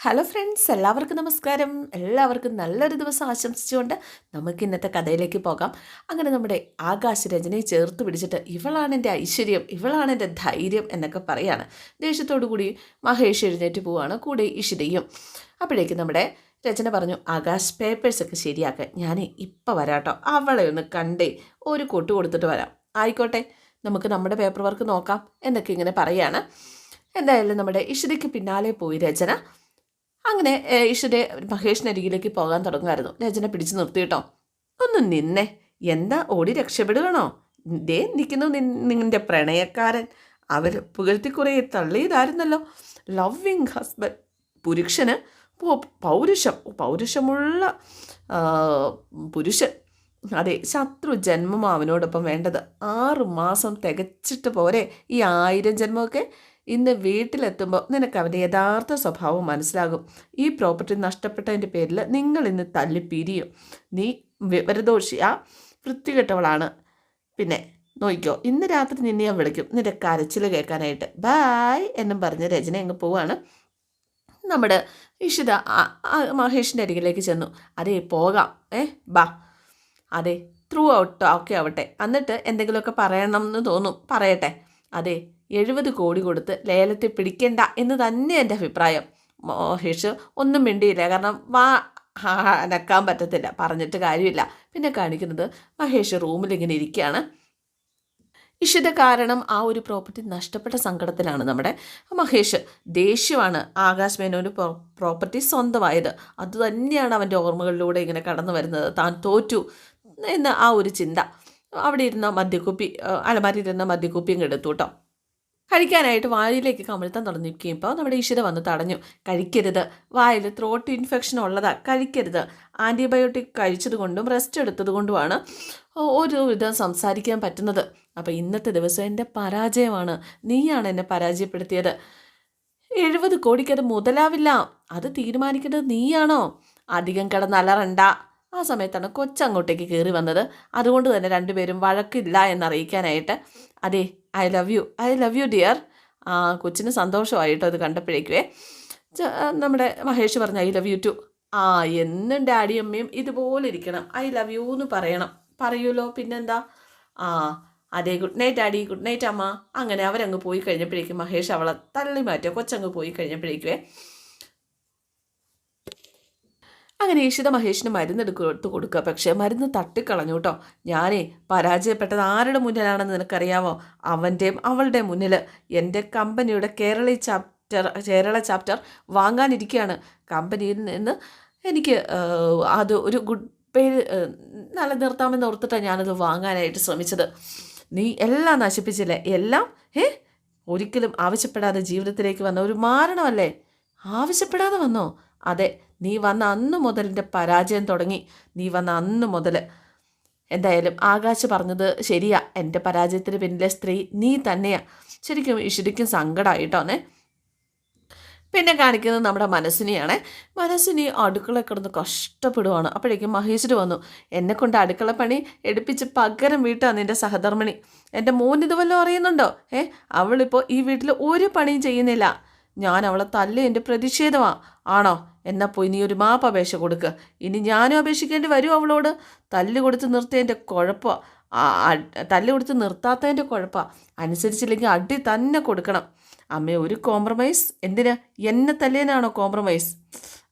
Hello friends എല്ലാവർക്കും നമസ്കാരം. എല്ലാവർക്കും നല്ലൊരു ദിവസം ആശംസിച്ചുകൊണ്ട് നമുക്ക് ഇന്നത്തെ കഥയിലേക്ക് പോകാം. അങ്ങനെ നമ്മുടെ ആകാശ രചനയെ ചേർത്ത് പിടിച്ചിട്ട് ഇവളാണ് എന്റെ ഐശ്വര്യം ഇവളാണ് എന്റെ ധൈര്യം എന്നൊക്കെ പറയാണ്. ദേഷ്യത്തോടു കൂടി മഹേഷ് എഴുന്നേറ്റ് പോവുകയാണ് കൂടെ ഇഷിതയും. അപ്പോഴേക്ക് നമ്മുടെ രചന പറഞ്ഞു ആകാശ് പേപ്പേഴ്സൊക്കെ ശരിയാക്കാൻ ഞാൻ ഇപ്പം വരാട്ടോ. അവളെ ഒന്ന് കണ്ടേ. ഒരു കൊട്ട് കൊടുത്തിട്ട് വരാം. ആയിക്കോട്ടെ. നമുക്ക് നമ്മുടെ പേപ്പർ വർക്ക് നോക്കാം എന്നൊക്കെ ഇങ്ങനെ പറയാണ്. എന്തായാലും നമ്മുടെ ഇഷിതയ്ക്ക് പിന്നാലെ പോയി രചന. അങ്ങനെ ഈശ്വരെ മഹേഷിന്റെ അരികിലേക്ക് പോകാൻ തുടങ്ങുമായിരുന്നു. രചന പിടിച്ചു നിർത്തിയിട്ടോ ഒന്ന് നിന്നെ. എന്താ ഓടി രക്ഷപ്പെടുകയാണോ? ദേ നിൽക്കുന്നു നിന്റെ പ്രണയക്കാരൻ. അവർ പുകഴ്ത്തി കുറേ തള്ളിയതായിരുന്നല്ലോ. ലവ്വിങ് ഹസ്ബൻഡ് പുരുഷന് പൗരുഷം പൗരുഷമുള്ള പുരുഷൻ. അതെ ശത്രു ജന്മം അവനോടൊപ്പം വേണ്ടത് ആറ് മാസം തികച്ചിട്ട് പോരെ ഈ ആയിരം ജന്മമൊക്കെ? ഇന്ന് വീട്ടിലെത്തുമ്പോൾ നിനക്ക് അവന്റെ യഥാർത്ഥ സ്വഭാവം മനസ്സിലാകും. ഈ പ്രോപ്പർട്ടി നഷ്ടപ്പെട്ടതിന്റെ പേരിൽ നിങ്ങൾ ഇന്ന് തല്ലിപ്പിരിയും. നീ വിവരദോഷിയാ വൃത്തികെട്ടവളാണ്. പിന്നെ നോക്കിക്കോ ഇന്ന് രാത്രി നിന്നെ ഞാൻ വിളിക്കും. നിന്റെ കരച്ചിൽ കേൾക്കാനായിട്ട്. ബായ് എന്നും പറഞ്ഞ് രചന അങ്ങ് പോവാണ്. നമ്മുടെ ഇഷിത മഹേഷിന്റെ അരികിലേക്ക് ചെന്നു. അതെ പോകാം. ഏ ബാ. അതെ ത്രൂ ഔട്ട് ഓക്കെ ആവട്ടെ. എന്നിട്ട് എന്തെങ്കിലുമൊക്കെ പറയണം എന്ന് തോന്നും. പറയട്ടെ. അതെ എഴുപത് കോടി കൊടുത്ത് ലേലത്തെ പിടിക്കേണ്ട എന്ന് തന്നെ എന്റെ അഭിപ്രായം. മഹേഷ് ഒന്നും മിണ്ടിയില്ല. കാരണം വാ അനക്കാൻ പറ്റത്തില്ല. പറഞ്ഞിട്ട് കാര്യമില്ല. പിന്നെ കാണിക്കുന്നത് മഹേഷ് റൂമിൽ ഇങ്ങനെ ഇരിക്കുകയാണ്. ഇഷിത കാരണം ആ ഒരു പ്രോപ്പർട്ടി നഷ്ടപ്പെട്ട സങ്കടത്തിലാണ് നമ്മുടെ മഹേഷ്. ദേഷ്യമാണ് ആകാശ് മേനോന് പ്രോപ്പർട്ടി സ്വന്തമായത്. അത് തന്നെയാണ് അവന്റെ ഓർമ്മകളിലൂടെ ഇങ്ങനെ കടന്നു വരുന്നത്. താൻ തോറ്റു എന്ന ആ ഒരു ചിന്ത. അവിടെ ഇരുന്ന മദ്യക്കുപ്പി അലമാരിയിരുന്ന മദ്യക്കുപ്പിയും എടുത്തു കേട്ടോ. കഴിക്കാനായിട്ട് വായിലേക്ക് കമിഴ്ത്താൻ തുടങ്ങിയിരിക്കുമ്പോൾ നമ്മുടെ ഈശ്വര വന്ന് തടഞ്ഞു. കഴിക്കരുത്. വായിൽ ത്രോട്ട് ഇൻഫെക്ഷൻ ഉള്ളതാ. കഴിക്കരുത്. ആന്റിബയോട്ടിക് കഴിച്ചതുകൊണ്ടും റെസ്റ്റ് എടുത്തതുകൊണ്ടുമാണ് ഒരു വിധം സംസാരിക്കാൻ പറ്റുന്നത്. അപ്പോൾ ഇന്നത്തെ ദിവസം എന്റെ പരാജയമാണ്. നീയാണ് എന്നെ പരാജയപ്പെടുത്തിയത്. എഴുപത് കോടിക്കത് മുതലാവില്ല. അത് തീരുമാനിക്കേണ്ടത് നീയാണോ? അധികം കിടന്നലറണ്ട ആ സമയത്താണ് കൊച്ചങ്ങോട്ടേക്ക് കയറി വന്നത്. അതുകൊണ്ട് തന്നെ രണ്ടുപേരും വഴക്കില്ല എന്നറിയിക്കാനായിട്ട്. അതെ I love you. I love you dear. ആ കൊച്ചിന് സന്തോഷമായിട്ടോ അത് കണ്ടപ്പോഴേക്കുവേ. നമ്മുടെ മഹേഷ് പറഞ്ഞു ഐ ലവ് യു ടു. ആ എന്നും ഡാഡി അമ്മയും ഇതുപോലെ ഇരിക്കണം. ഐ ലവ് യു എന്ന് പറയണം. പറയൂലോ? പിന്നെന്താ? ആ അതെ good night daddy good night അമ്മ. അങ്ങനെ അവരങ്ങ് പോയി കഴിഞ്ഞപ്പോഴേക്കും മഹേഷ് അവളെ തള്ളി മാറ്റുക കൊച്ചങ്ങ് പോയി കഴിഞ്ഞപ്പോഴേക്കുവേ. അങ്ങനെ ഈഷിത മഹേഷിന് മരുന്ന് എടുത്ത് കൊടുക്കുക. പക്ഷേ മരുന്ന് തട്ടിക്കളഞ്ഞു കേട്ടോ. ഞാനേ പരാജയപ്പെട്ടത് ആരുടെ മുന്നിലാണെന്ന് നിനക്കറിയാമോ അവന്റെയും അവളുടെ മുന്നിൽ. എന്റെ കമ്പനിയുടെ കേരള ചാപ്റ്റർ കേരള ചാപ്റ്റർ വാങ്ങാനിരിക്കുകയാണ്. കമ്പനിയിൽ നിന്ന് എനിക്ക് അത് ഒരു ഗുഡ് പേര് നിലനിർത്താമെന്ന് ഓർത്തിട്ടാണ് ഞാനത് വാങ്ങാനായിട്ട് ശ്രമിച്ചത്. നീ എല്ലാം നശിപ്പിച്ചില്ലേ? എല്ലാം? ഏ ഒരിക്കലും ആവശ്യപ്പെടാതെ ജീവിതത്തിലേക്ക് വന്ന ഒരു മാരണമല്ലേ? ആവശ്യപ്പെടാതെ വന്നോ? അതെ നീ വന്ന അന്ന് മുതൽ എന്റെ പരാജയം തുടങ്ങി. നീ വന്ന അന്ന് മുതൽ. എന്തായാലും ആകാശ് പറഞ്ഞത് ശരിയാ. എന്റെ പരാജയത്തിന് പിന്നിലെ സ്ത്രീ നീ തന്നെയാ. ശരിക്കും ശരിക്കും സങ്കടമായിട്ടോന്നെ പിന്നെ കാണിക്കുന്നത് നമ്മുടെ മനസ്സിനെയാണ്. മനസ്സിനെ അടുക്കള കിടന്ന് കഷ്ടപ്പെടുവാണ്. അപ്പോഴേക്കും മഹേശ്വര് വന്നു. എന്നെ കൊണ്ട് അടുക്കള പണി എടുപ്പിച്ച് പകരം വീട്ടാണ് എന്റെ സഹധർമ്മിണി. എന്റെ മോൻ വല്ലതും അറിയുന്നുണ്ടോ? ഏ അവളിപ്പോൾ ഈ വീട്ടിൽ ഒരു പണിയും ചെയ്യുന്നില്ല. ഞാൻ അവളെ തല്ലേ എന്റെ പ്രതിഷേധമാണ് ആണോ? എന്നാൽ പോയി നീ ഒരു മാപ്പ് അപേക്ഷ കൊടുക്കുക ഇനി ഞാനും അപേക്ഷിക്കേണ്ടി വരും അവളോട്. തല്ല് കൊടുത്ത് നിർത്തിയതിന്റെ കുഴപ്പമാണ് തല്ല് കൊടുത്ത് നിർത്താത്തതിന്റെ കുഴപ്പമാണ് അനുസരിച്ചില്ലെങ്കിൽ അടി തന്നെ കൊടുക്കണം. അമ്മ ഒരു കോംപ്രമൈസ് എന്തിനാ? എന്നെ തല്ലേനാണോ കോംപ്രമൈസ്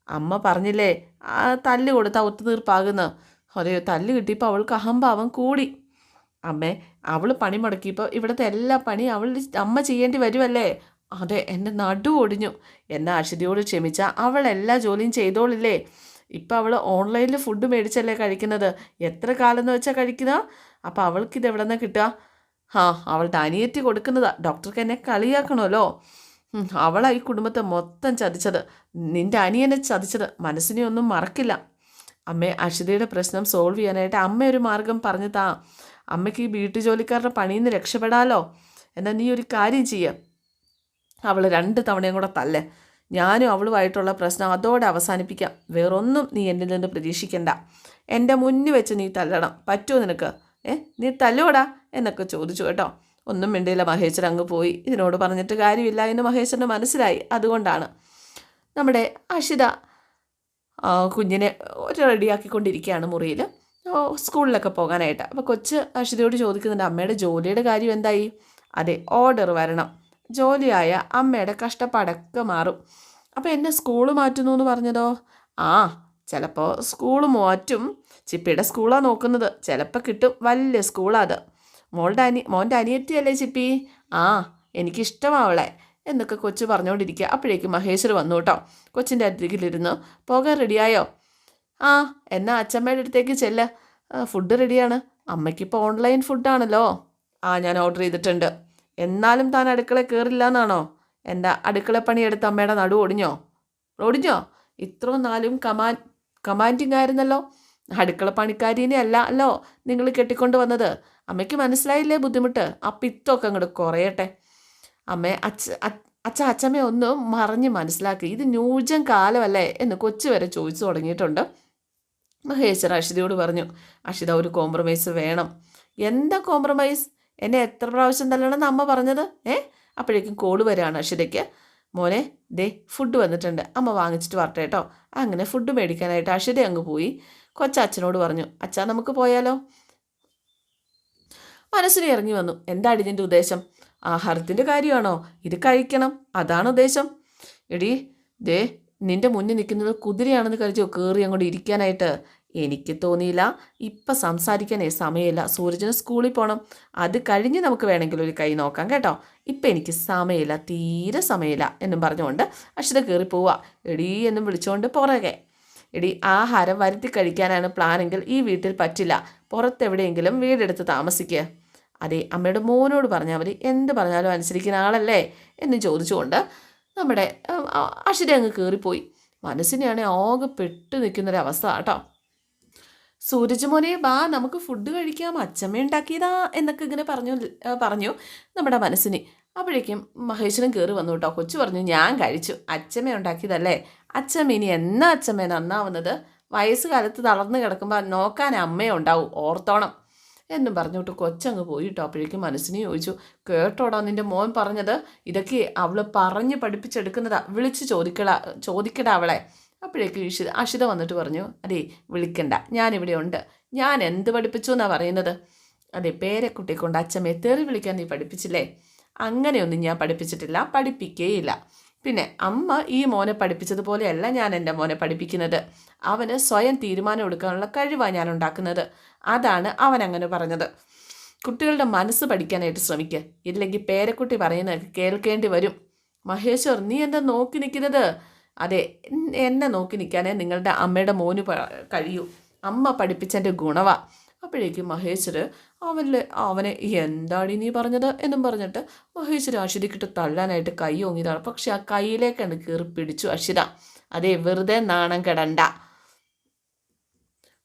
അമ്മ പറഞ്ഞില്ലേ ആ തല്ല് കൊടുത്താൽ ഒത്തുതീർപ്പാകുന്ന. അതെയോ തല്ല് കിട്ടിയപ്പോൾ അവൾക്ക് അഹംഭാവം കൂടി. അമ്മേ അവൾ പണി മുടക്കിയപ്പോൾ ഇവിടുത്തെ എല്ലാ പണിയും അവൾ അമ്മ ചെയ്യേണ്ടി വരുമല്ലേ അതെ എന്റെ നടു ഒടിഞ്ഞു. എന്നെ അശ്വതിയോട് ക്ഷമിച്ച അവൾ എല്ലാ ജോലിയും ചെയ്തോളില്ലേ? ഇപ്പം അവൾ ഓൺലൈനിൽ ഫുഡ് മേടിച്ചല്ലേ കഴിക്കുന്നത്? എത്ര കാലം എന്ന് വെച്ചാൽ കഴിക്കുന്ന? അപ്പം അവൾക്കിത് എവിടെ നിന്ന് കിട്ടുക ആ അവളുടെ അനിയത്തി കൊടുക്കുന്നതാ. ഡോക്ടർക്ക് എന്നെ കളിയാക്കണമല്ലോ. അവളാ ഈ കുടുംബത്തെ മൊത്തം ചതിച്ചത്. നിന്റെ അനിയനെ ചതിച്ചത്. മനസ്സിനെ ഒന്നും മറക്കില്ല. അമ്മേ അശ്വതിയുടെ പ്രശ്നം സോൾവ് ചെയ്യാനായിട്ട് അമ്മ ഒരു മാർഗം പറഞ്ഞു താ. അമ്മയ്ക്ക് ഈ വീട്ടു ജോലിക്കാരുടെ പണിയിൽ നിന്ന് രക്ഷപ്പെടാമല്ലോ എന്നാൽ നീ ഒരു കാര്യം ചെയ്യുക അവൾ രണ്ട് തവണയും കൂടെ തല്ലേ. ഞാനും അവളുമായിട്ടുള്ള പ്രശ്നം അതോടെ അവസാനിപ്പിക്കാം. വേറൊന്നും നീ എന്നിൽ നിന്ന് പ്രതീക്ഷിക്കണ്ട. എന്റെ മുന്നിൽ വെച്ച് നീ തല്ലണം. പറ്റുമോ നിനക്ക്? ഏ നീ തല്ലുവടാ? എന്നൊക്കെ ചോദിച്ചു കേട്ടോ. ഒന്നും മിണ്ടിയില്ല മഹേശ്വരൻ അങ്ങ് പോയി. ഇതിനോട് പറഞ്ഞിട്ട് കാര്യമില്ല എന്ന് മഹേശ്വരന് മനസ്സിലായി. അതുകൊണ്ടാണ്. നമ്മുടെ അഷിത കുഞ്ഞിനെ ഒരു റെഡിയാക്കിക്കൊണ്ടിരിക്കുകയാണ് മുറിയിൽ. സ്കൂളിലൊക്കെ പോകാനായിട്ട്. അപ്പോൾ കൊച്ച് അഷിതയോട് ചോദിക്കുന്നുണ്ട് അമ്മയുടെ ജോലിയുടെ കാര്യം എന്തായി? അതെ ഓർഡർ വരണം. ജോലിയായ അമ്മയുടെ കഷ്ടപ്പാടൊക്കെ മാറും. അപ്പോൾ എന്നെ സ്കൂൾ മാറ്റുന്നു എന്ന് പറഞ്ഞതോ? ആ ചിലപ്പോൾ സ്കൂൾ മാറ്റും. ചിപ്പിയുടെ സ്കൂളാണ് നോക്കുന്നത്. ചിലപ്പോൾ കിട്ടും. വലിയ സ്കൂളാണ് അത്. മോളുടെ അനി മോന്റെ അനിയത്തിയല്ലേ ചിപ്പി? ആ എനിക്കിഷ്ടമാവളെ എന്നൊക്കെ കൊച്ചു പറഞ്ഞുകൊണ്ടിരിക്കുക അപ്പോഴേക്കും മഹേശ്വർ വന്നു കേട്ടോ. കൊച്ചിന്റെ അരികിലിരുന്ന് പോകാൻ റെഡിയായോ? ആ എന്നാ അച്ഛമ്മയുടെ അടുത്തേക്ക് ചെല്ല. ഫുഡ് റെഡിയാണ്. അമ്മയ്ക്കിപ്പോൾ ഓൺലൈൻ ഫുഡാണല്ലോ. ആ ഞാൻ ഓർഡർ ചെയ്തിട്ടുണ്ട്. എന്നാലും താൻ അടുക്കള കയറില്ല എന്നാണോ എന്റെ അടുക്കള എടുത്ത് അമ്മയുടെ നടു ഒടിഞ്ഞോ? ഒടിഞ്ഞോ? ഇത്ര നാലും കമാൻ കമാൻഡിങ് ആയിരുന്നല്ലോ? അടുക്കള പണിക്കാരിനെ അല്ല അല്ലോ നിങ്ങൾ കെട്ടിക്കൊണ്ട് വന്നത്. അമ്മയ്ക്ക് മനസ്സിലായില്ലേ ബുദ്ധിമുട്ട്? ആ പിത്തൊക്കെ അങ്ങോട്ട് കുറയട്ടെ. അമ്മേ അച്ഛ അച്ഛ അച്ഛമ്മ ഒന്ന് മറിഞ്ഞ് മനസ്സിലാക്കി. ഇത് ന്യൂജൻ കാലമല്ലേ എന്ന് കൊച്ചു വരെ ചോദിച്ചു തുടങ്ങിയിട്ടുണ്ട്. മഹേശ്വർ അഷിതയോട് പറഞ്ഞു അഷിത ഒരു കോംപ്രമൈസ് വേണം. എന്താ കോംപ്രമൈസ് എന്നെ എത്ര പ്രാവശ്യം തല്ലണമെന്ന് അമ്മ പറഞ്ഞത്? ഏ? അപ്പോഴേക്കും കോൾ വരികയാണ് അഷിതയ്ക്ക് മോനെ ദേ ഫുഡ് വന്നിട്ടുണ്ട്. അമ്മ വാങ്ങിച്ചിട്ട് വരട്ടെ കേട്ടോ. അങ്ങനെ ഫുഡ് മേടിക്കാനായിട്ട് അഷിത അങ്ങ് പോയി. കൊച്ചച്ഛനോട് പറഞ്ഞു അച്ഛാ നമുക്ക് പോയാലോ? മനസ്സിന് ഇറങ്ങി വന്നു. എന്താണ് ഇതിന്റെ ഉദ്ദേശം? ആഹാരത്തിന്റെ കാര്യമാണോ? ഇത് കഴിക്കണം. അതാണ് ഉദ്ദേശം. എടി ദേ നിന്റെ മുന്നിൽ നിൽക്കുന്നത് കുതിരയാണെന്ന് കരുതിയോ? കയറി അങ്ങോട്ട് ഇരിക്കാനായിട്ട്. എനിക്ക് തോന്നിയില്ല. ഇപ്പം സംസാരിക്കാനേ സമയമില്ല. സൂരജിന് സ്കൂളിൽ പോകണം അത് കഴിഞ്ഞ് നമുക്ക് വേണമെങ്കിൽ ഒരു കൈ നോക്കാം കേട്ടോ. ഇപ്പം എനിക്ക് സമയമില്ല. തീരെ സമയമില്ല എന്നും പറഞ്ഞുകൊണ്ട് അക്ഷിത കയറി പോവുക എടീ എന്നും വിളിച്ചുകൊണ്ട് പുറകെ. എടി ആഹാരം വരുത്തി കഴിക്കാനാണ് പ്ലാനെങ്കിൽ ഈ വീട്ടിൽ പറ്റില്ല. പുറത്തെവിടെയെങ്കിലും വീടെടുത്ത് താമസിക്കുക അതെ അമ്മയുടെ മോനോട് പറഞ്ഞാൽ മതി. എന്ത് പറഞ്ഞാലും അനുസരിക്കുന്ന ആളല്ലേ എന്ന് ചോദിച്ചുകൊണ്ട് നമ്മുടെ അക്ഷിത അങ്ങ് കയറിപ്പോയി. മനസ്സിനെയാണെങ്കിൽ ആകെ പെട്ട് നിൽക്കുന്നൊരവസ്ഥ കേട്ടോ. സൂരജ് മോനെ ബാ നമുക്ക് ഫുഡ് കഴിക്കാം അച്ചമ്മ ഉണ്ടാക്കിയതാ എന്നൊക്കെ ഇങ്ങനെ പറഞ്ഞു പറഞ്ഞു നമ്മുടെ മനസ്സിന്. അപ്പോഴേക്കും മഹേശ്വരൻ കയറി വന്നു കേട്ടോ. കൊച്ചു പറഞ്ഞു ഞാൻ കഴിച്ചു. അച്ചമ്മ ഉണ്ടാക്കിയതല്ലേ? അച്ചമ്മ ഇനി എന്നാ അച്ചമ്മ നന്നാവുന്നത്? വയസ്സുകാലത്ത് തളർന്നു കിടക്കുമ്പോൾ നോക്കാൻ അമ്മയുണ്ടാവും ഓർത്തോണം. എന്നും പറഞ്ഞു കൊച്ചങ്ങ് പോയിട്ടോ അപ്പോഴേക്കും മനസ്സിനെ ചോദിച്ചു കേട്ടോടാ നിന്റെ മോൻ പറഞ്ഞത്? ഇതൊക്കെ അവൾ പറഞ്ഞ് പഠിപ്പിച്ചെടുക്കുന്നതാ. വിളിച്ച് ചോദിക്കട ചോദിക്കടാ അവളെ. അപ്പോഴേക്കും ഇഷിത അഷിത വന്നിട്ട് പറഞ്ഞു അതെ വിളിക്കണ്ട ഞാനിവിടെ ഉണ്ട്. ഞാൻ എന്ത് പഠിപ്പിച്ചു എന്നാണ് പറയുന്നത്? അതെ പേരക്കുട്ടി കൊണ്ട് അച്ഛമ്മയെ തെറി വിളിക്കാൻ നീ പഠിപ്പിച്ചില്ലേ? അങ്ങനെയൊന്നും ഞാൻ പഠിപ്പിച്ചിട്ടില്ല പഠിപ്പിക്കേയില്ല. പിന്നെ അമ്മ ഈ മോനെ പഠിപ്പിച്ചതുപോലെയല്ല ഞാൻ എന്റെ മോനെ പഠിപ്പിക്കുന്നത്. അവന് സ്വയം തീരുമാനം എടുക്കാനുള്ള കഴിവാണ് ഞാൻ ഉണ്ടാക്കുന്നത്. അതാണ് അവൻ അങ്ങനെ പറഞ്ഞത്. കുട്ടികളുടെ മനസ്സ് പഠിക്കാനായിട്ട് ശ്രമിക്കുക ഇല്ലെങ്കിൽ പേരക്കുട്ടി പറയുന്നത് കേൾക്കേണ്ടി വരും. മഹേശ്വർ നീ എന്താ നോക്കി നിൽക്കുന്നത്? അതെ എന്നെ നോക്കി നിൽക്കാനേ നിങ്ങളുടെ അമ്മയുടെ മോന് കഴിയൂ. അമ്മ പഠിപ്പിച്ചതിന്റെ ഗുണവാ. അപ്പോഴേക്കും മഹേശ്വർ അവനിൽ അവനെ എന്താണ് നീ പറഞ്ഞത്? എന്നും പറഞ്ഞിട്ട് മഹേശ്വർ അശ്വതിക്കിട്ട് തള്ളാനായിട്ട് കൈ ഓങ്ങിയതാണ്. പക്ഷെ ആ കൈയിലേക്കാണ് കയറി പിടിച്ചു അശ്വിത. അതെ വെറുതെ നാണം കെടണ്ട.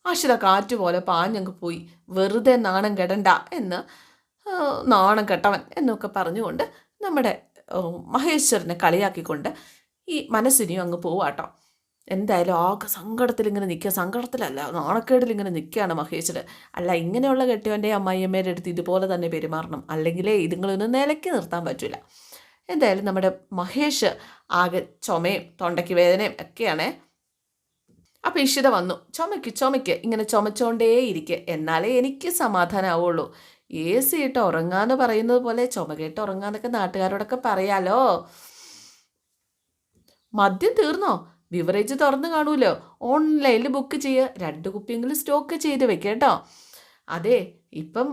അശ്വിത കാറ്റ് പോലെ പാഞ്ഞങ്ങ് പോയി. വെറുതെ നാണം കെടണ്ട എന്ന് നാണം കെട്ടവൻ എന്നൊക്കെ പറഞ്ഞുകൊണ്ട് നമ്മുടെ മഹേശ്വരനെ കളിയാക്കിക്കൊണ്ട് ഈ മനസ്സിനെയും അങ്ങ് പോവാട്ടോ. എന്തായാലും ആകെ സങ്കടത്തിൽ ഇങ്ങനെ നിൽക്കുക സങ്കടത്തിലല്ല നാണക്കേടിൽ ഇങ്ങനെ നിൽക്കുകയാണ് മഹേശ്വരൻ അല്ല ഇങ്ങനെയുള്ള കെട്ടിയവന്റെ അമ്മായിയമ്മേന്റെ അടുത്ത് ഇതുപോലെ തന്നെ പെരുമാറണം. അല്ലെങ്കിലേ ഇതുങ്ങളൊന്നും നിലയ്ക്ക് നിർത്താൻ പറ്റില്ല എന്തായാലും നമ്മുടെ മഹേഷ് ആകെ ചുമയും തൊണ്ടയ്ക്ക് വേദനയും ഒക്കെയാണേ. അപ്പം ഇഷിത വന്നു ചുമയ്ക്ക് ചുമയ്ക്ക് ഇങ്ങനെ ചുമച്ചോണ്ടേയിരിക്കുക എന്നാലേ എനിക്ക് സമാധാനമാവുള്ളൂ എ സി ഇട്ട് ഉറങ്ങാന്ന് പറയുന്നത് പോലെ ചുമ കേട്ട് ഉറങ്ങാന്നൊക്കെ നാട്ടുകാരോടൊക്കെ പറയാലോ. മദ്യം തീർന്നോ? ബിവറേജ് തുറന്നു കാണൂലോ? ഓൺലൈനിൽ ബുക്ക് ചെയ്യുക രണ്ട് കുപ്പിയെങ്കിലും സ്റ്റോക്ക് ചെയ്ത് വെക്കേട്ടോ കേട്ടോ. അതെ ഇപ്പം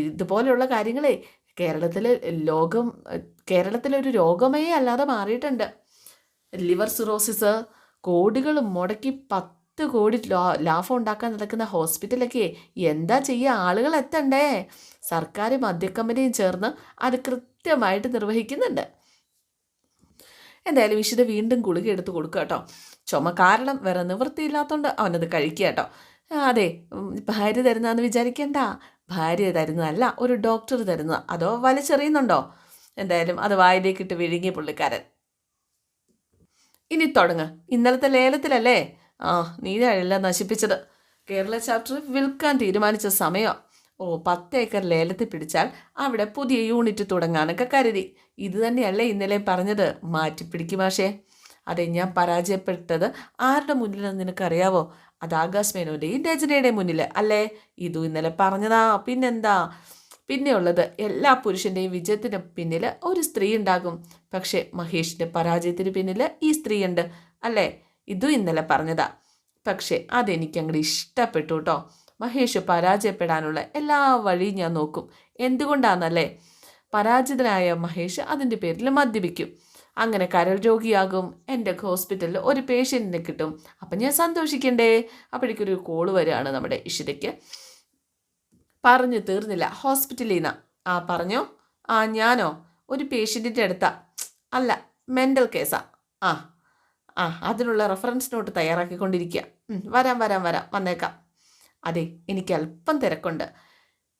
ഇതുപോലെയുള്ള കാര്യങ്ങളെ കേരളത്തിൽ ലോകം കേരളത്തിലൊരു രോഗമേ അല്ലാതെ മാറിയിട്ടുണ്ട്. ലിവർ സിറോസിസ് കോടികൾ മുടക്കി പത്ത് കോടി ലാഭം ഉണ്ടാക്കാൻ നടക്കുന്ന ഹോസ്പിറ്റലൊക്കെ എന്താ ചെയ്യുക ആളുകൾ എത്തണ്ടേ? സർക്കാർ മദ്യക്കമ്പനിയും ചേർന്ന് അത് കൃത്യമായിട്ട് നിർവഹിക്കുന്നുണ്ട്. എന്തായാലും വിശുദ്ധ വീണ്ടും ഗുളിക എടുത്ത് കൊടുക്കുക കേട്ടോ. ചുമ കാരണം വേറെ നിവൃത്തിയില്ലാത്തതുകൊണ്ട് അവനത് കഴിക്കുക കേട്ടോ. അതെ ഭാര്യ തരുന്നതെന്ന് വിചാരിക്കണ്ട. ഭാര്യ തരുന്നതല്ല ഒരു ഡോക്ടർ തരുന്നത്. അതോ വലിച്ചെറിയുന്നുണ്ടോ? എന്തായാലും അത് വായിലേക്കിട്ട് വിഴുങ്ങിയ പുള്ളിക്കാരൻ. ഇനി തുടങ്ങ്. ഇന്നലത്തെ ലേലത്തിലല്ലേ? ആ നീനല്ല നശിപ്പിച്ചത്. കേരള ചാപ്റ്റർ വിൽക്കാൻ തീരുമാനിച്ച സമയം. ഓ പത്ത് ഏക്കർ ലേലത്തിൽ പിടിച്ചാൽ അവിടെ പുതിയ യൂണിറ്റ് തുടങ്ങാനൊക്കെ കരുതി. ഇത് തന്നെയല്ലേ ഇന്നലെ പറഞ്ഞത്? മാറ്റിപ്പിടിക്കും മാഷേ. അതെ ഞാൻ പരാജയപ്പെട്ടത് ആരുടെ മുന്നിലെന്ന് നിനക്കറിയാവോ? അത് ആകാശ് മേനോന്റെയും രചനയുടെയും മുന്നിൽ അല്ലേ? ഇതു ഇന്നലെ പറഞ്ഞതാ പിന്നെന്താ? പിന്നെയുള്ളത് എല്ലാ പുരുഷന്റെയും വിജയത്തിന് പിന്നിൽ ഒരു സ്ത്രീ ഉണ്ടാകും. പക്ഷേ മഹേഷിന്റെ പരാജയത്തിന് പിന്നിൽ ഈ സ്ത്രീയുണ്ട് അല്ലേ? ഇതും ഇന്നലെ പറഞ്ഞതാ. പക്ഷേ അതെനിക്കങ്ങോട്ട് ഇഷ്ടപ്പെട്ടു കേട്ടോ. മഹേഷ് പരാജയപ്പെടാനുള്ള എല്ലാ വഴിയും ഞാൻ നോക്കും. എന്തുകൊണ്ടാണെന്നല്ലേ പരാജിതനായ മഹേഷ് അതിന്റെ പേരിൽ മദ്യപിക്കും. അങ്ങനെ കരൾ രോഗിയാകും. എന്റെ ഹോസ്പിറ്റലിൽ ഒരു പേഷ്യന്റിനെ കിട്ടും. അപ്പം ഞാൻ സന്തോഷിക്കണ്ടേ? അപ്പോഴേക്കൊരു കോൾ വരികയാണ് നമ്മുടെ ഇഷിതയ്ക്ക്. പറഞ്ഞു തീർന്നില്ല. ഹോസ്പിറ്റലിൽ നിന്ന്. ആ പറഞ്ഞോ? ആ ഞാനോ? ഒരു പേഷ്യന്റിന്റെ അടുത്താ. അല്ല മെന്റൽ കേസാ. ആ ആ അതിനുള്ള റെഫറൻസ് നോട്ട് തയ്യാറാക്കിക്കൊണ്ടിരിക്കുക. വരാം വരാം വരാം. വന്നേക്കാം. അതെ എനിക്ക് അല്പം തിരക്കുണ്ട്.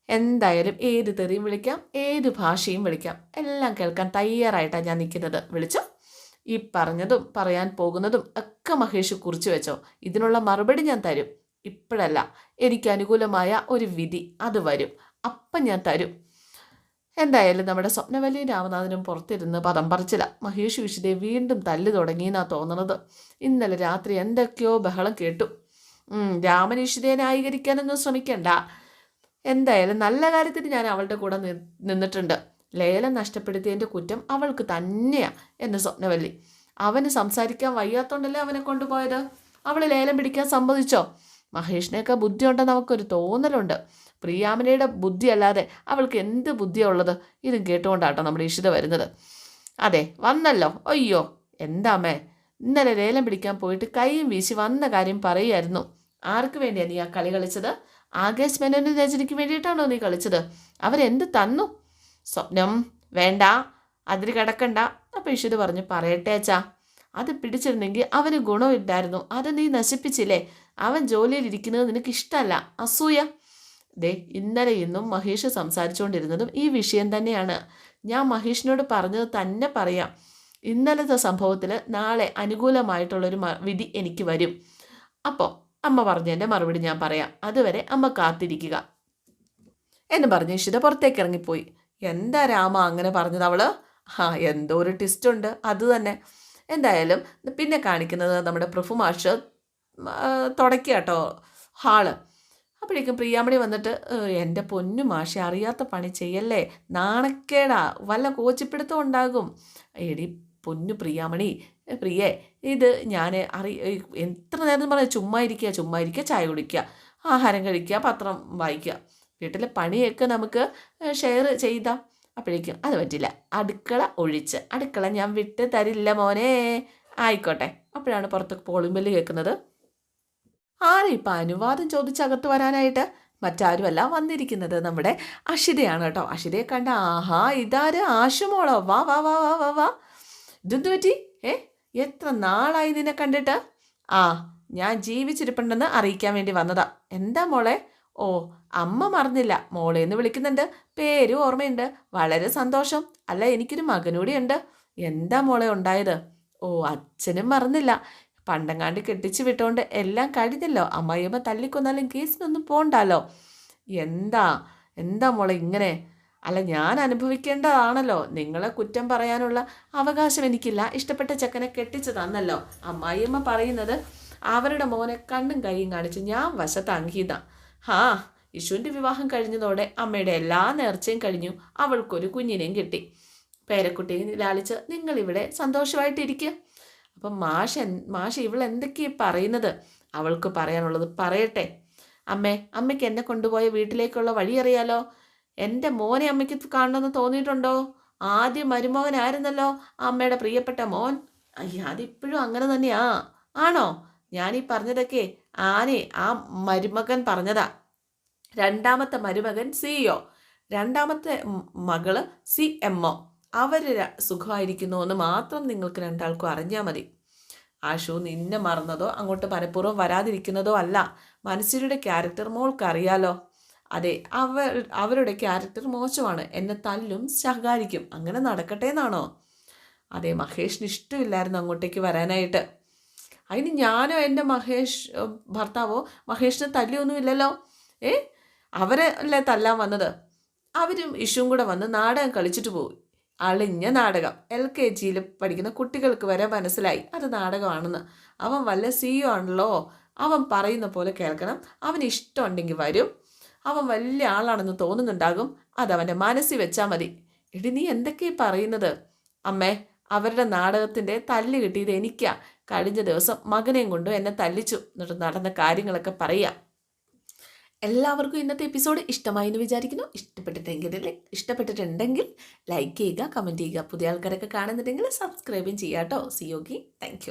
എന്തായാലും ഏത് തെറിയും വിളിക്കാം ഏത് ഭാഷയും വിളിക്കാം. എല്ലാം കേൾക്കാൻ തയ്യാറായിട്ടാണ് ഞാൻ നിൽക്കുന്നത്. വിളിച്ചോ? ഈ പറഞ്ഞതും പറയാൻ പോകുന്നതും ഒക്കെ മഹേഷ് കുറിച്ചു വെച്ചോ. ഇതിനുള്ള മറുപടി ഞാൻ തരും. ഇപ്പോഴല്ല എനിക്ക് അനുകൂലമായ ഒരു വിധി അത് വരും. അപ്പം ഞാൻ തരും. എന്തായാലും നമ്മുടെ സ്വപ്നവല്ലിയും രാമനാഥനും പുറത്തിരുന്ന് പദം പറിച്ചില്ല. മഹേഷ് വിശുദ്ധയെ വീണ്ടും തല്ലു തുടങ്ങിയെന്നാണ് തോന്നുന്നത് ഇന്നലെ രാത്രി എന്തൊക്കെയോ ബഹളം കേട്ടു. രാമൻ ഇഷിതയെ ന്യായീകരിക്കാനൊന്നും ശ്രമിക്കണ്ട. എന്തായാലും നല്ല കാര്യത്തിന് ഞാൻ അവളുടെ കൂടെ നിന്നിട്ടുണ്ട്. ലേലം നഷ്ടപ്പെടുത്തിയതിന്റെ കുറ്റം അവൾക്ക് തന്നെയാ എന്ന് സ്വപ്നവല്ലി. അവന് സംസാരിക്കാൻ വയ്യാത്തോണ്ടല്ലേ അവനെ കൊണ്ടുപോയത്? അവൾ ലേലം പിടിക്കാൻ സമ്മതിച്ചോ? മഹേഷിനെയൊക്കെ ബുദ്ധിയുണ്ടെന്ന് നമുക്കൊരു തോന്നലുണ്ട്. പ്രിയാമനയുടെ ബുദ്ധി അല്ലാതെ അവൾക്ക് എന്ത് ബുദ്ധിയുള്ളത് ഇതും കേട്ടുകൊണ്ടാട്ടോ നമ്മുടെ ഇഷിത വരുന്നത്. അതെ വന്നല്ലോ. അയ്യോ എന്താമേ ഇന്നലെ ലേലം പിടിക്കാൻ പോയിട്ട് കൈയും വീശി വന്ന കാര്യം പറയുമായിരുന്നു ആർക്ക് വേണ്ടിയാണ് നീ ആ കളി കളിച്ചത്? ആകാശ് മേനോനും രജനിക്ക് വേണ്ടിയിട്ടാണോ നീ കളിച്ചത്? അവരെന്ത് തന്നു? സ്വപ്നം വേണ്ട അതിൽ കിടക്കണ്ട. അപ്പോൾ ഇഷിത് പറഞ്ഞു പറയട്ടെ അച്ഛാ. അത് പിടിച്ചിരുന്നെങ്കിൽ അവന് ഗുണമില്ലായിരുന്നു. അത് നീ നശിപ്പിച്ചില്ലേ? അവൻ ജോലിയിൽ ഇരിക്കുന്നത് നിനക്ക് ഇഷ്ടമല്ല. അസൂയ. ദേ ഇന്നലെ ഇന്നും മഹേഷ് സംസാരിച്ചുകൊണ്ടിരുന്നതും ഈ വിഷയം തന്നെയാണ്. ഞാൻ മഹേഷിനോട് പറഞ്ഞത് തന്നെ പറയാം. ഇന്നലത്തെ സംഭവത്തിൽ നാളെ അനുകൂലമായിട്ടുള്ളൊരു വിധി എനിക്ക് വരും. അപ്പോൾ അമ്മ പറഞ്ഞതിന്റെ മറുപടി ഞാൻ പറയാം. അതുവരെ അമ്മ കാത്തിരിക്കുക. എന്ന് പറഞ്ഞ് ഇഷിത പുറത്തേക്ക് ഇറങ്ങിപ്പോയി. എന്താ രാമ അങ്ങനെ പറഞ്ഞത് അവൾ? ആ എന്തോ ഒരു ട്വിസ്റ്റ് ഉണ്ട്. അത് തന്നെ. എന്തായാലും പിന്നെ കാണിക്കുന്നത് നമ്മുടെ പ്രഫു മാഷ് തുടക്കുക കേട്ടോ ഹാൾ. അപ്പോഴേക്കും പ്രിയാമണി വന്നിട്ട് എന്റെ പൊന്നു മാഷെ അറിയാത്ത പണി ചെയ്യല്ലേ? നാണക്കേടാ. വല്ല കോച്ചിപ്പിടുത്തം ഉണ്ടാകും. എടി പൊന്നു പ്രിയാമണി. പ്രിയേ ഇത് ഞാൻ അറി എത്ര നേരം പറയാം ചുമ്മാ ഇരിക്കുക ചുമ്മാ ഇരിക്കുക ചായ കുടിക്കുക ആഹാരം കഴിക്കുക പത്രം വായിക്കുക വീട്ടിലെ പണിയൊക്കെ നമുക്ക് ഷെയർ ചെയ്താം. അപ്പോഴേക്കും അത് പറ്റില്ല. അടുക്കള ഒഴിച്ച്. അടുക്കള ഞാൻ വിട്ട് തരില്ല മോനെ. ആയിക്കോട്ടെ. അപ്പോഴാണ് പുറത്ത് പോളിംബെല്ല് കേൾക്കുന്നത്. ആരും ഇപ്പം അനുവാദം ചോദിച്ചകത്ത് വരാനായിട്ട്? മറ്റാരുമല്ല വന്നിരിക്കുന്നത് നമ്മുടെ അഷിതയാണ് കേട്ടോ. അഷിതയെ കണ്ട ആഹാ ഇതാര്? ആശുമോളോ? വാ വാ വാ വാ വാ വാ. ഇതെന്ത് പറ്റി ഏ? എത്ര നാളായി നിന്നെ കണ്ടിട്ട്? ആ ഞാൻ ജീവിച്ചിരിപ്പുണ്ടെന്ന് അറിയിക്കാൻ വേണ്ടി വന്നതാ. എന്താ മോളെ? ഓ അമ്മ മറന്നില്ല. മോളെ എന്ന് വിളിക്കുന്നുണ്ട്. പേര് ഓർമ്മയുണ്ട്. വളരെ സന്തോഷം. അല്ല എനിക്കൊരു മകനൂടിയുണ്ട്. എന്താ മോളെ ഉണ്ടായത്? ഓ അച്ഛനും മറന്നില്ല. പണ്ടങ്ങാണ്ട് കെട്ടിച്ചു വിട്ടോണ്ട് എല്ലാം കഴിഞ്ഞല്ലോ. അമ്മായിയമ്മ തല്ലിക്കൊന്നാലും കേസിനൊന്നും പോണ്ടല്ലോ എന്താ? എന്താ മോളെ ഇങ്ങനെ? അല്ല ഞാൻ അനുഭവിക്കേണ്ടതാണല്ലോ. നിങ്ങളെ കുറ്റം പറയാനുള്ള അവകാശം എനിക്കില്ല. ഇഷ്ടപ്പെട്ട ചെക്കനെ കെട്ടിച്ചു തന്നല്ലോ. അമ്മായിയമ്മ പറയുന്നത് അവരുടെ മോനെ കണ്ണും കൈയും കാണിച്ച് ഞാൻ വശത്ത് അംഗീത ഹാ യശുവിന്റെ വിവാഹം കഴിഞ്ഞതോടെ അമ്മയുടെ എല്ലാ നേർച്ചയും കഴിഞ്ഞു. അവൾക്കൊരു കുഞ്ഞിനെയും കിട്ടി. പേരക്കുട്ടിയെ ലാളിച്ച് നിങ്ങളിവിടെ സന്തോഷമായിട്ടിരിക്കുക അപ്പം മാഷ മാഷ ഇവൾ എന്തൊക്കെയാണ് പറയുന്നത്? അവൾക്ക് പറയാനുള്ളത് പറയട്ടെ. അമ്മേ അമ്മയ്ക്ക് എന്നെ കൊണ്ടുപോയ വീട്ടിലേക്കുള്ള വഴി അറിയാലോ എന്റെ മോനെ അമ്മയ്ക്ക് കാണണമെന്ന് തോന്നിയിട്ടുണ്ടോ? ആദ്യം മരുമകനായിരുന്നല്ലോ അമ്മയുടെ പ്രിയപ്പെട്ട മോൻ. അയ്യ അതിപ്പോഴും അങ്ങനെ തന്നെയാ. ആണോ? ഞാനീ പറഞ്ഞതൊക്കെ ആനെ ആ മരുമകൻ പറഞ്ഞതാ. രണ്ടാമത്തെ മരുമകൻ സിഇഒ രണ്ടാമത്തെ മകൾ സി എം ഒ. അവർ സുഖമായിരിക്കുന്നു എന്ന് മാത്രം നിങ്ങൾക്ക് രണ്ടാൾക്കും അറിഞ്ഞാൽ മതി. ആഷു നിന്നെ മറന്നതോ അങ്ങോട്ട് മനഃപൂർവം വരാതിരിക്കുന്നതോ അല്ല. മനസ്സിലൂടെ ക്യാരക്ടർ മോൾക്ക് അറിയാലോ അതെ അവർ അവരുടെ ക്യാരക്ടർ മോശമാണ്. എന്നെ തല്ലും ശകാരിക്കും. അങ്ങനെ നടക്കട്ടെ എന്നാണോ? അതെ മഹേഷിന് ഇഷ്ടമില്ലായിരുന്നു അങ്ങോട്ടേക്ക് വരാനായിട്ട്. അതിന് ഞാനോ എന്റെ മഹേഷ് ഭർത്താവോ മഹേഷിനെ തല്ലിയൊന്നുമില്ലല്ലോ? ഏ? അവരെ അല്ലേ തല്ലാൻ വന്നത്? അവരും ഇഷുവും കൂടെ വന്ന് നാടകം കളിച്ചിട്ട് പോയി. അളിഞ്ഞ നാടകം. എൽ കെ ജിയിൽ പഠിക്കുന്ന കുട്ടികൾക്ക് വരെ മനസ്സിലായി. അത് നാടകമാണെന്ന്. അവൻ വല്ല സിഇഒ ആണല്ലോ? അവൻ പറയുന്ന പോലെ കേൾക്കണം. അവന് ഇഷ്ടമുണ്ടെങ്കിൽ വരും. അവൻ വലിയ ആളാണെന്ന് തോന്നുന്നുണ്ടാകും. അതവന്റെ മനസ്സിൽ വെച്ചാൽ മതി. എടി നീ എന്തൊക്കെ പറയുന്നത്? അമ്മേ അവരുടെ നാടകത്തിന്റെ തല്ല് കിട്ടിയത് എനിക്കാ. കഴിഞ്ഞ ദിവസം മകനെയും കൊണ്ടും എന്നെ തല്ലിച്ചു. എന്നിട്ട് നടന്ന കാര്യങ്ങളൊക്കെ പറയാം. എല്ലാവർക്കും ഇന്നത്തെ എപ്പിസോഡ് ഇഷ്ടമായി എന്ന് വിചാരിക്കുന്നു. ഇഷ്ടപ്പെട്ടിട്ടെങ്കിൽ ഇഷ്ടപ്പെട്ടിട്ടുണ്ടെങ്കിൽ ലൈക്ക് ചെയ്യുക കമന്റ് ചെയ്യുക. പുതിയ ആൾക്കാരൊക്കെ കാണുന്നുണ്ടെങ്കിൽ സബ്സ്ക്രൈബും ചെയ്യാം കേട്ടോ സിയോഗി താങ്ക്